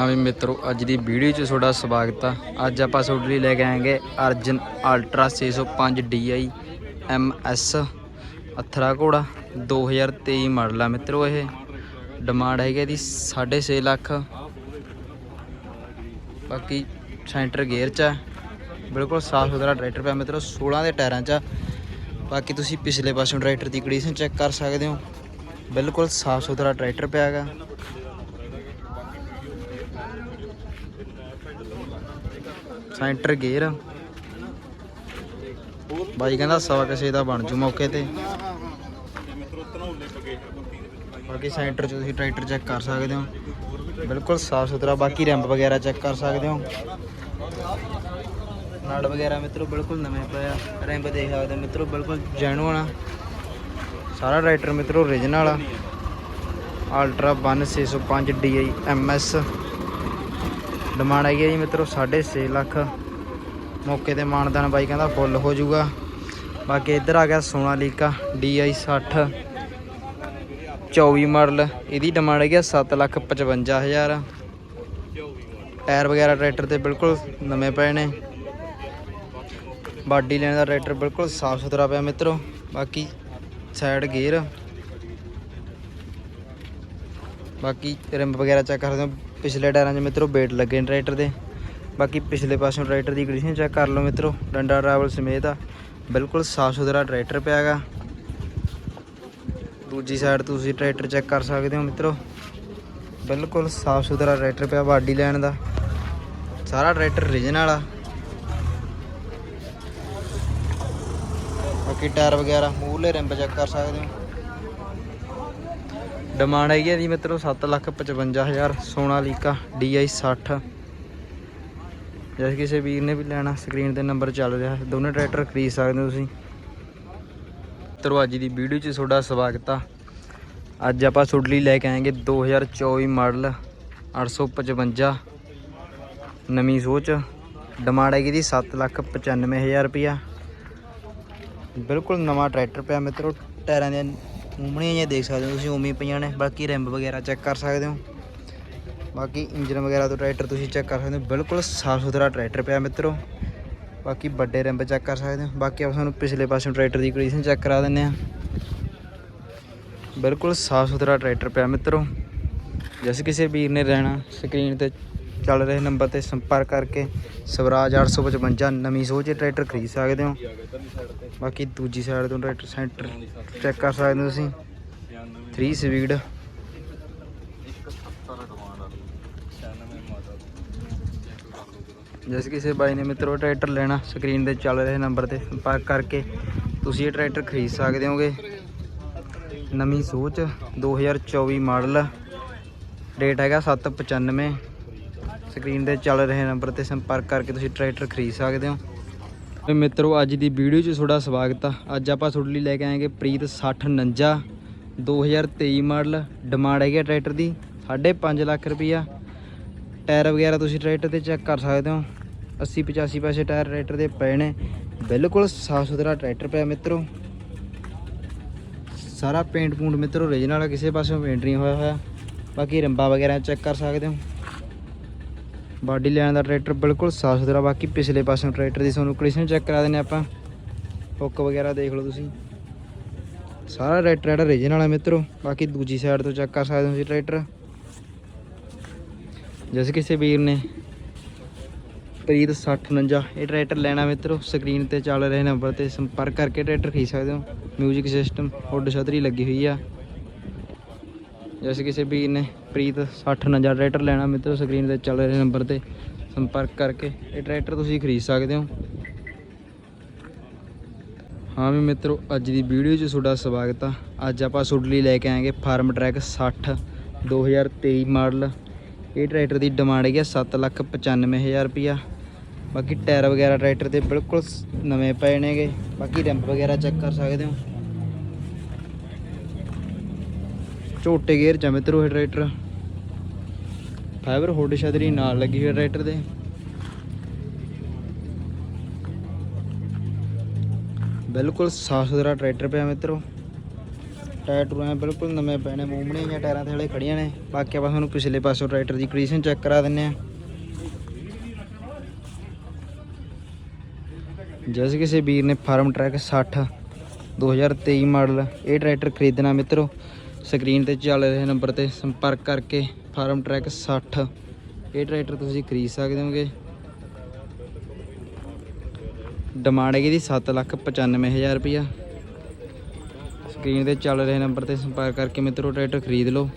ਹਾਂ ਵੀ ਮਿੱਤਰੋ, ਅੱਜ ਦੀ ਵੀਡੀਓ 'ਚ ਤੁਹਾਡਾ ਸਵਾਗਤ ਆ। ਅੱਜ ਆਪਾਂ ਤੁਹਾਡੇ ਲਈ ਲੈ ਕੇ ਆਏਗੇ ਅਰਜਨ ਅਲਟਰਾ 605 DI MS ਅਥਰਾ ਘੋੜਾ 2023 ਮਾਡਲ ਆ ਮਿੱਤਰੋ ਇਹ। ਡਿਮਾਂਡ ਹੈਗੀ ਇਹਦੀ 6.5 ਲੱਖ। ਬਾਕੀ ਸੈਂਟਰ ਗੇਅਰ 'ਚ ਆ। ਬਿਲਕੁਲ ਸਾਫ਼ ਸੁਥਰਾ ਟਰੈਕਟਰ ਪਿਆ ਮਿੱਤਰੋ 16 ਦੇ ਟਾਇਰਾਂ 'ਚ ਆ। ਬਾਕੀ ਤੁਸੀਂ ਪਿਛਲੇ ਪਾਸੋਂ ਟਰੈਕਟਰ ਦੀ ਕੰਡੀਸ਼ਨ ਚੈੱਕ ਕਰ ਸਕਦੇ ਹੋ। ਬਿਲਕੁਲ ਸਾਫ਼ ਸੁਥਰਾ ਟਰੈਕਟਰ ਪਿਆ ਹੈਗਾ। Centre gear. ਬਾਈ ਕਹਿੰਦਾ ਸਵਾ ਕਿਸੇ ਦਾ ਬਣ ਜੂ ਮੌਕੇ ਤੇ। ਬਾਕੀ ਸੈਂਟਰ ਚ ਤੁਸੀਂ ਟਰੈਕਟਰ ਚੈੱਕ ਕਰ ਸਕਦੇ ਹੋ। ਬਿਲਕੁਲ ਸਾਫ਼ ਸੁਥਰਾ, ਬਾਕੀ ਰੈਂਪ ਵਗੈਰਾ ਚੈੱਕ ਕਰ ਸਕਦੇ ਹੋ। ਨਾੜ ਵਗੈਰਾ ਮਿੱਤਰੋ ਬਿਲਕੁਲ ਨਵੇਂ ਪਿਆ ਰੈਂਪ ਦੇਖ ਸਕਦੇ ਹੋ ਮਿੱਤਰੋ, ਬਿਲਕੁਲ ਜੈਨੂਅਨ ਆ। ਸਾਰਾ ਟਰੈਕਟਰ ਮਿੱਤਰੋ origignal ਆ। ਅਲਟਰਾ 1605 DI MS ਡਿਮਾਂਡ ਹੈਗੀ ਹੈ ਜੀ ਮਿੱਤਰੋ 6.5 ਲੱਖ ਮੌਕੇ ਤੇ ਮਾਨਦਾਨ ਬਾਈ ਕਹਿੰਦਾ ਫੁੱਲ ਹੋ ਜਾਊਗਾ। ਬਾਕੀ ਇੱਧਰ ਆ ਗਿਆ ਸੋਨਾਲੀਕਾ DI 60 24 ਮਾਡਲ। ਇਹਦੀ ਡਿਮਾਂਡ ਹੈਗੀ 7 ਲੱਖ 55 ਹਜ਼ਾਰ। ਟਾਇਰ ਵਗੈਰਾ ਟਰੈਕਟਰ ਤੇ ਬਿਲਕੁਲ ਨਵੇਂ ਪਏ ਨੇ। ਬਾਡੀ ਲੈਣ ਦਾ ਟਰੈਕਟਰ ਬਿਲਕੁਲ ਸਾਫ਼ ਸੁਥਰਾ ਪਿਆ ਮਿੱਤਰੋ। ਬਾਕੀ ਸਾਈਡ ਗੇਅਰ। ਬਾਕੀ ਰਿੰਬ ਵਗੈਰਾ ਚੈੱਕ ਕਰਦੇ ਹੋ। ਪਿਛਲੇ ਟਾਇਰਾਂ 'ਚ ਮਿੱਤਰੋ ਬੇਟ ਲੱਗੇ ਨੇ ਟਰੈਕਟਰ ਦੇ। ਬਾਕੀ ਪਿਛਲੇ ਪਾਸੋਂ ਟਰੈਕਟਰ ਦੀ ਕੰਡੀਸ਼ਨ ਚੈੱਕ ਕਰ ਲਓ ਮਿੱਤਰੋ। ਡੰਡਾ ਟਰੈਵਲ ਸਮੇਤ ਆ। ਬਿਲਕੁਲ ਸਾਫ਼ ਸੁਥਰਾ ਟਰੈਕਟਰ ਪਿਆ ਹੈਗਾ। ਦੂਜੀ ਸਾਈਡ ਤੁਸੀਂ ਟਰੈਕਟਰ ਚੈੱਕ ਕਰ ਸਕਦੇ ਹੋ ਮਿੱਤਰੋ। ਬਿਲਕੁਲ ਸਾਫ਼ ਸੁਥਰਾ ਟਰੈਕਟਰ ਪਿਆ ਬਾਡੀ ਲੈਣ ਦਾ। ਸਾਰਾ ਟਰੈਕਟਰ ਰੀਜਨਲ ਆ। ਬਾਕੀ ਟਾਇਰ ਵਗੈਰਾ ਮੂਹਰਲੇ ਰਿੰਬ ਚੈੱਕ ਕਰ ਸਕਦੇ ਹੋ। ਡਿਮਾਂਡ ਹੈਗੀ ਹੈ ਜੀ ਮਿੱਤਰੋ 755000 ਸੋਨਾਲੀਕਾ DI 60 ਜੇ ਕਿਸੇ ਵੀਰ ਨੇ ਵੀ ਲੈਣਾ, ਸਕਰੀਨ ਤੇ ਨੰਬਰ ਚੱਲ ਰਿਹਾ ਹੈ ਦੋਨੇ ਟਰੈਕਟਰ ਖਰੀਦ ਸਕਦੇ ਹੋ ਤੁਸੀਂ। ਮਿੱਤਰੋ ਦੀ ਵੀਡੀਓ 'ਚ ਤੁਹਾਡਾ ਸਵਾਗਤ ਆ। ਅੱਜ ਆਪਾਂ ਤੁਹਾਡੇ ਲਈ ਲੈ ਕੇ ਆਏਗੇ 2024 ਮਾਡਲ 855 ਨਵੀਂ ਸੋਚ, ਡਿਮਾਂਡ ਹੈਗੀ ਦੀ 795000 ਰੁਪਿਆ ਬਿਲਕੁਲ ਨਵਾਂ ਟਰੈਕਟਰ ਪਿਆ ਮਿੱਤਰੋ, ਟਾਇਰਾਂ ਦੇ ਮੂਮਣੀਆਂ ਜਿਹੀਆਂ ਦੇਖ ਸਕਦੇ ਹੋ ਤੁਸੀਂ ਉਮੀ ਪਈਆਂ ਨੇ। ਬਾਕੀ ਰਿੰਬ ਵਗੈਰਾ ਚੈੱਕ ਕਰ ਸਕਦੇ ਹੋ। ਬਾਕੀ ਇੰਜਨ ਵਗੈਰਾ ਤੋਂ ਟਰੈਕਟਰ ਤੁਸੀਂ ਚੈੱਕ ਕਰ ਸਕਦੇ ਹੋ। ਬਿਲਕੁਲ ਸਾਫ਼ ਸੁਥਰਾ ਟਰੈਕਟਰ ਪਿਆ ਮਿੱਤਰੋ। ਬਾਕੀ ਵੱਡੇ ਰਿੰਬ ਚੈੱਕ ਕਰ ਸਕਦੇ ਹੋ। ਬਾਕੀ ਆਪਾਂ ਤੁਹਾਨੂੰ ਪਿਛਲੇ ਪਾਸੋਂ ਟਰੈਕਟਰ ਦੀ ਕੰਡੀਸ਼ਨ ਚੈੱਕ ਕਰਾ ਦਿੰਨੇ ਆ ਬਿਲਕੁਲ ਸਾਫ਼ ਸੁਥਰਾ ਟਰੈਕਟਰ ਪਿਆ ਮਿੱਤਰੋ। ਜਿਸ ਕਿਸੇ ਵੀਰ ਨੇ ਰਹਿਣਾ ਸਕਰੀਨ ਤੇ ਚੱਲ ਰਹੇ ਨੰਬਰ ਤੇ ਸੰਪਰਕ ਕਰਕੇ ਸਵਰਾਜ 855 ਨਵੀਂ ਸੋਚ ਟਰੈਕਟਰ ਖਰੀਦ ਸਕਦੇ ਹੋ। ਬਾਕੀ ਦੂਜੀ ਸਾਈਡ ਤੋਂ ਟਰੈਕਟਰ ਸੈਂਟਰ ਚੈੱਕ ਕਰ ਸਕਦੇ ਹੋ ਤੁਸੀਂ। 3 ਸਪੀਡ ਜਿਸ ਕਿਸੇ ਬਾਈ ਨੇ ਮਿੱਤਰੋ ਟਰੈਕਟਰ ਲੈਣਾ ਸਕਰੀਨ ਤੇ ਚੱਲ ਰਹੇ ਨੰਬਰ ਤੇ ਸੰਪਰਕ ਕਰਕੇ ਤੁਸੀਂ ਇਹ ਟਰੈਕਟਰ ਖਰੀਦ ਸਕਦੇ ਹੋਗੇ। ਨਵੀਂ ਸੋਚ 2024 ਮਾਡਲ। ਰੇਟ ਹੈਗਾ 795 ਸਕਰੀਨ ਤੇ ਚੱਲ ਰਹੇ ਨੰਬਰ ਤੇ ਸੰਪਰਕ ਕਰਕੇ ਤੁਸੀਂ ਟਰੈਕਟਰ ਖਰੀਦ ਸਕਦੇ ਹੋ। ਤੇ ਮਿੱਤਰੋ, ਅੱਜ ਦੀ ਵੀਡੀਓ 'ਚ ਤੁਹਾਡਾ ਸਵਾਗਤ ਆ। ਅੱਜ ਆਪਾਂ ਤੁਹਾਡੇ ਲਈ ਲੈ ਕੇ ਆਏਗੇ ਪ੍ਰੀਤ 6049 2023 ਮਾਡਲ। ਡਿਮਾਂਡ ਹੈਗੀ ਆ ਟਰੈਕਟਰ ਦੀ 5.5 ਲੱਖ ਰੁਪਈਆ। ਟਾਇਰ ਵਗੈਰਾ ਤੁਸੀਂ ਟਰੈਕਟਰ ਤੇ ਚੈੱਕ ਕਰ ਸਕਦੇ ਹੋ। 80 85 ਪੈਸੇ ਟਾਇਰ ਟਰੈਕਟਰ ਦੇ ਪਏ ਨੇ। ਬਿਲਕੁਲ ਸਾਫ਼ ਸੁਥਰਾ ਟਰੈਕਟਰ ਪਿਆ ਮਿੱਤਰੋ। ਸਾਰਾ ਪੇਂਟ ਪੂੰਟ ਮਿੱਤਰੋ origignal ਕਿਸੇ ਪਾਸਿਓਂ ਪੇਂਟ ਨਹੀਂ ਹੋਇਆ ਹੋਇਆ। ਬਾਕੀ ਰੰਬਾ ਵਗੈਰਾ ਚੈੱਕ ਕਰ ਸਕਦੇ ਹੋ। ਬਾਡੀ ਲੈਣ ਦਾ ਟਰੈਕਟਰ ਬਿਲਕੁਲ ਸਾਫ਼ ਸੁਥਰਾ, ਬਾਕੀ ਪਿਛਲੇ ਪਾਸੋਂ ਟਰੈਕਟਰ ਦੀ ਤੁਹਾਨੂੰ ਕੰਡੀਸ਼ਨ ਚੈੱਕ ਕਰਾ ਦਿੰਨੇ ਆਪਾਂ। ਹੁੱਕ ਵਗੈਰਾ ਦੇਖ ਲਓ ਤੁਸੀਂ। ਸਾਰਾ ਟਰੈਕਟਰ ਜਿਹੜਾ origignal ਆ ਮਿੱਤਰੋ, ਬਾਕੀ ਦੂਜੀ ਸਾਈਡ ਤੋਂ ਚੈੱਕ ਕਰ ਸਕਦੇ ਹੋ ਤੁਸੀਂ ਟਰੈਕਟਰ। ਜਿਸ ਕਿਸੇ ਵੀਰ ਨੇ ਪ੍ਰੀਤ 6049 ਇਹ ਟਰੈਕਟਰ ਲੈਣਾ ਮਿੱਤਰੋ ਸਕਰੀਨ ਤੇ ਚੱਲ ਰਹੇ ਨੰਬਰ ਤੇ ਸੰਪਰਕ ਕਰਕੇ ਟਰੈਕਟਰ ਖਰੀਦ ਸਕਦੇ ਹੋ। ਮਿਊਜ਼ਿਕ ਸਿਸਟਮ ਹੁੱਡ ਛਤਰੀ ਲੱਗੀ ਹੋਈ ਆ। ਜਿਸ ਕਿਸੇ ਵੀਰ ਨੇ ਪ੍ਰੀਤ 6049 ਟਰੈਕਟਰ ਲੈਣਾ ਮਿੱਤਰੋ ਸਕਰੀਨ ਤੇ ਚੱਲ ਰਹੇ ਨੰਬਰ ਤੇ ਸੰਪਰਕ ਕਰਕੇ ਇਹ ਟਰੈਕਟਰ ਤੁਸੀਂ ਖਰੀਦ ਸਕਦੇ ਹੋ ਹਾਂ ਵੀ ਮਿੱਤਰੋ ਅੱਜ ਦੀ ਵੀਡੀਓ 'ਚ ਤੁਹਾਡਾ ਸਵਾਗਤ ਆ ਅੱਜ ਆਪਾਂ ਤੁਹਾਡੇ ਲਈ ਲੈ ਕੇ ਆਏਗੇ ਫਾਰਮ ਟਰੈਕ 60 2023 ਮਾਡਲ ਇਹ ਟਰੈਕਟਰ ਦੀ ਡਿਮਾਂਡ ਹੈਗੀ 795000 ਰੁਪਿਆ ਬਾਕੀ ਟਾਇਰ ਵਗੈਰਾ ਟਰੈਕਟਰ ਦੇ ਬਿਲਕੁਲ ਨਵੇਂ ਪਏ ਨੇਗੇ ਬਾਕੀ ਰੈਂਪ ਵਗੈਰਾ ਚੈੱਕ ਕਰ ਸਕਦੇ ਹੋ ਝੋਟੇ ਗੇਅਰ ਚ ਆ ਮਿੱਤਰੋ ਇਹ ਟਰੈਕਟਰ ਫਾਈਬਰ ਹੁੱਡ ਛਤਰੀ ਨਾਲ ਲੱਗੀ ਹੋਈ ਟਰੈਕਟਰ ਦੇ। ਬਿਲਕੁਲ ਸਾਫ਼ ਸੁਥਰਾ ਟਰੈਕਟਰ ਪਿਆ ਮਿੱਤਰੋ। ਟਾਇਰ ਟੂਰ ਬਿਲਕੁਲ ਨਵੇਂ ਪਏ ਮੂਮਣੇ ਜਾਂ ਟਾਇਰਾਂ ਤੇ ਹਲੇ ਖੜੀਆਂ ਨੇ। ਬਾਕੀ ਆਪਾਂ ਤੁਹਾਨੂੰ ਪਿਛਲੇ ਪਾਸੋਂ ਟਰੈਕਟਰ ਦੀ ਕੰਡੀਸ਼ਨ ਚੈੱਕ ਕਰਾ ਦਿੰਨੇ ਆ। ਜਿਸ ਕਿਸੇ ਵੀਰ ਨੇ ਫਾਰਮ ਟਰੈਕ 60 2023 ਮਾਡਲ ਇਹ ਟਰੈਕਟਰ ਖਰੀਦਣਾ ਮਿੱਤਰੋ। ਸਕਰੀਨ ਤੇ ਚੱਲ ਰਹੇ ਨੰਬਰ ਤੇ ਸੰਪਰਕ ਕਰਕੇ ਫਾਰਮ ਟਰੈਕ 60 ਇਹ ਟਰੈਕਟਰ ਤੁਸੀਂ ਖਰੀਦ ਸਕਦੇ ਹੋਗੇ। ਡਿਮਾਂਡ ਹੈਗੀ ਦੀ 795000 ਰੁਪਇਆ। ਸਕਰੀਨ ਤੇ ਚੱਲ ਰਹੇ ਨੰਬਰ ਤੇ ਸੰਪਰਕ ਕਰਕੇ ਮਿੱਤਰੋ ਟਰੈਕਟਰ ਖਰੀਦ ਲਓ।